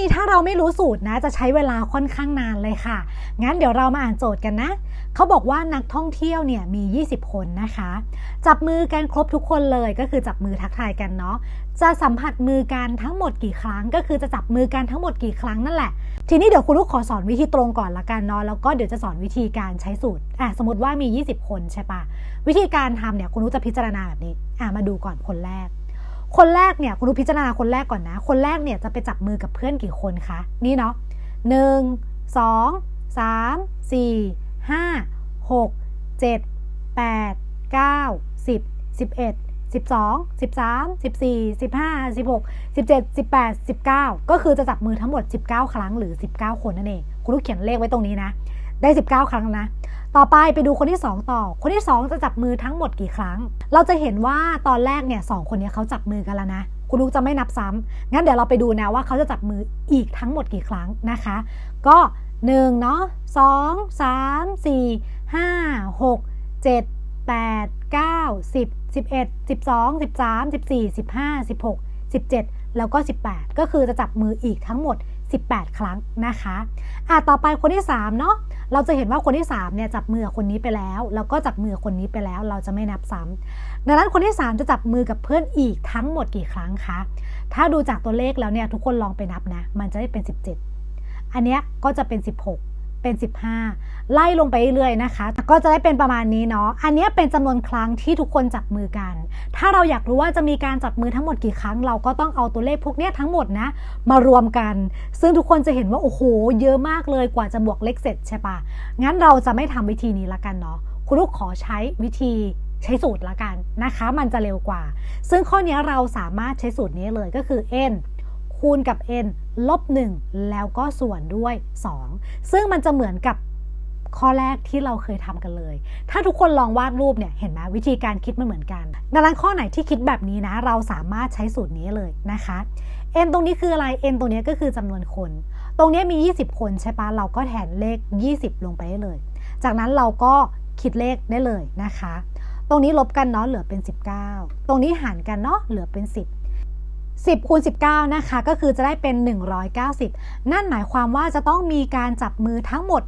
นี้ถ้าเราไม่รู้สูตรนะจะใช้เวลาค่อนข้างนานเลยค่ะ งั้นเดี๋ยวเรามาอ่านโจทย์กันนะ เขาบอกว่านักท่องเที่ยวเนี่ยมี 20 คนนะคะ จับมือกันครบทุกคนเลยก็คือจับมือทักทายกันเนาะ จะสัมผัสมือกันทั้งหมดกี่ครั้ง ก็คือจะจับมือกันทั้งหมดกี่ครั้งนั่นแหละ ทีนี้เดี๋ยวคุณลูกขอสอนวิธีตรงก่อนละกันเนาะ แล้วก็เดี๋ยวจะสอนวิธีการใช้สูตร อะสมมติว่ามี 20 คนใช่ปะวิธีการทำเนี่ยคุณลูกจะพิจารณาแบบนี้ อะมาดูก่อนคนแรก คนแรกเนี่ยคุณลูพิจารณาคนแรกก่อนนะ คนแรกเนี่ยจะไปจับมือกับเพื่อนกี่คนคะนี่เนาะหนึ่งสองสามสี่ห้าหกเจ็ดแปดเก้าสิบสิบเอ็ดสิบสองสิบสามสิบสี่สิบห้าสิบหกสิบเจ็ดสิบแปดสิบเก้าก็คือจะจับมือทั้งหมด19ครั้งหรือ19คนนั่นเอง คุณลูกเขียนเลขไว้ตรงนี้นะ ได้19ครั้งนะ ต่อไปไปดูคนที่ 2 ต่อ คนที่ 2 จะจับมือทั้งหมดกี่ครั้ง เราจะเห็นว่าตอนแรกเนี่ยสองคนนี้เขาจับมือกันแล้วนะ คุณลูกจะไม่นับซ้ำงั้นเดี๋ยวเราไปดูนะว่าเขาจะจับมืออีกทั้งหมดกี่ครั้งนะคะ ก็1เนาะ2 3 4 5 6 7 8 9 10 11 12 13 14 15 16 17แล้วก็ 18 ก็คือจะจับมืออีกทั้งหมด 18 ครั้งนะคะอะต่อไปคนที่3เนาะเราจะเห็นว่าคนที่3เนี่ยจับมือคนนี้ไปแล้ว แล้วก็จับมือคนนี้ไปแล้ว เราจะไม่นับซ้ำดังนั้นคนที่ 3 จะจับมือกับเพื่อนอีกทั้งหมดกี่ครั้งคะถ้าดูจากตัวเลขแล้วเนี่ยทุกคนลองไปนับนะมันจะได้เป็น 17 อันเนี้ยก็จะเป็น 16 เป็น 15 ไล่ลงไปเรื่อยๆนะคะ ก็จะได้เป็นประมาณนี้เนาะ อันนี้เป็นจำนวนครั้งที่ทุกคนจับมือกัน ถ้าเราอยากรู้ว่าจะมีการจับมือทั้งหมดกี่ครั้ง เราก็ต้องเอาตัวเลขพวกนี้ทั้งหมดนะ มารวมกัน ซึ่งทุกคนจะเห็นว่า โอ้โห เยอะมากเลยกว่าจะบวกเลขเสร็จใช่ปะงั้นเราจะไม่ทำวิธีนี้ละกันเนาะ คุณลูกขอใช้วิธีใช้สูตรละกันนะคะ มันจะเร็วกว่า ซึ่งข้อนี้เราสามารถใช้สูตรนี้เลยก็คือ n คูณกับ n ลบ 1 แล้วก็ส่วนด้วย 2 ซึ่งมันจะเหมือนกับข้อแรกที่เราเคยทำกันเลย ถ้าทุกคนลองวาดรูปเนี่ย เห็นไหมวิธีการคิดมันเหมือนกัน ดังนั้นข้อไหนที่คิดแบบนี้นะ เราสามารถใช้สูตรนี้เลยนะคะ n ตรงนี้คืออะไร n ตรงนี้ก็คือจำนวนคน ตรงนี้มี 20 คนใช่ปะเราก็แทนเลข 20 ลงไปได้เลย จากนั้นเราก็คิดเลขได้เลยนะคะ ตรงนี้ลบกันเนาะเหลือเป็น 19 ตรงนี้หารกันเนาะเหลือเป็น 10 10คูณ19 นะคะ ก็คือจะได้เป็น 190 นั่นหมายความว่าจะต้องมีการจับมือทั้งหมด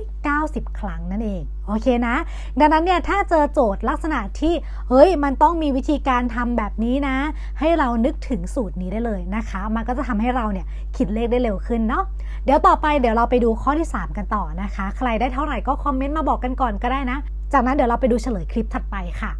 190 ครั้งนั่นเอง โอเคนะ ดังนั้นเนี่ย ถ้าเจอโจทย์ลักษณะที่ เฮ้ย มันต้องมีวิธีการทำแบบนี้นะ ให้เรานึกถึงสูตรนี้ได้เลยนะคะ มันก็จะทำให้เราเนี่ยคิดเลขได้เร็วขึ้นเนาะ เดี๋ยวต่อไปเดี๋ยวเราไปดูข้อที่ 3 กันต่อนะคะ ใครได้เท่าไหร่ก็คอมเมนต์มาบอกกันก่อนก็ได้นะ จากนั้นเดี๋ยวเราไปดูเฉลยคลิปถัดไปค่ะ